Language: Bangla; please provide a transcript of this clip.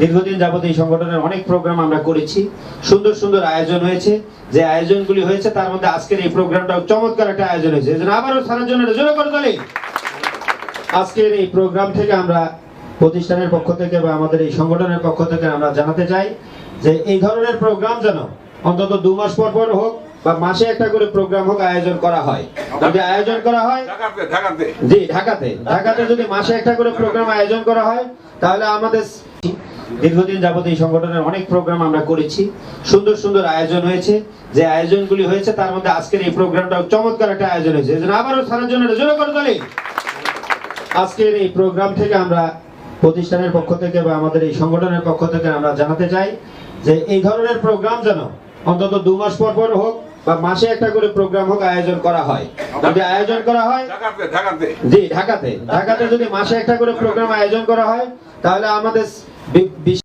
দীর্ঘদিন যাবত এই সংগঠনের অনেক প্রোগ্রাম আমরা করেছি। সুন্দর সুন্দর আয়োজন হয়েছে। যে আয়োজনগুলি হয়েছে তার মধ্যে আজকের এই প্রোগ্রামটাও চমৎকার একটা আয়োজন হয়েছে। এই জন্য আবারও সারার জন্য জোরে করে তালি। আজকের এই প্রোগ্রাম থেকে আমরা প্রতিষ্ঠানের পক্ষ থেকে বা আমাদের এই সংগঠনের পক্ষ থেকে আমরা জানাতে চাই যে এই ধরনের প্রোগ্রাম যেন অন্তত দু মাস পর পর হোক বা মাসে একটা করে প্রোগ্রাম হোক আয়োজন করা হয়। যদি আয়োজন করা হয় জি ঢাকাতে। ঢাকাতে যদি মাসে একটা করে প্রোগ্রাম আয়োজন করা হয় তাহলে আমাদের দীর্ঘদিন যাবত এই সংগঠনের অনেক প্রোগ্রাম আমরা করেছি। সুন্দর সুন্দর আয়োজন হয়েছে। যে আয়োজনগুলি হয়েছে তার মধ্যে আজকের এই প্রোগ্রামটাও চমৎকার একটা আয়োজন হয়েছে। আবারও সারার জন্য জোরে করে তালি। আজকের এই প্রোগ্রাম থেকে আমরা প্রতিষ্ঠানের পক্ষ থেকে বা আমাদের এই সংগঠনের পক্ষ থেকে আমরা জানাতে চাই যে এই ধরনের প্রোগ্রাম যেন অন্তত দু মাস পর পর হোক বা মাসে একটা করে প্রোগ্রাম হোক আয়োজন করা হয়। যদি আয়োজন করা হয় জি ঢাকাতে। ঢাকাতে যদি মাসে একটা করে প্রোগ্রাম আয়োজন করা হয় তাহলে আমাদের বি- বিশ-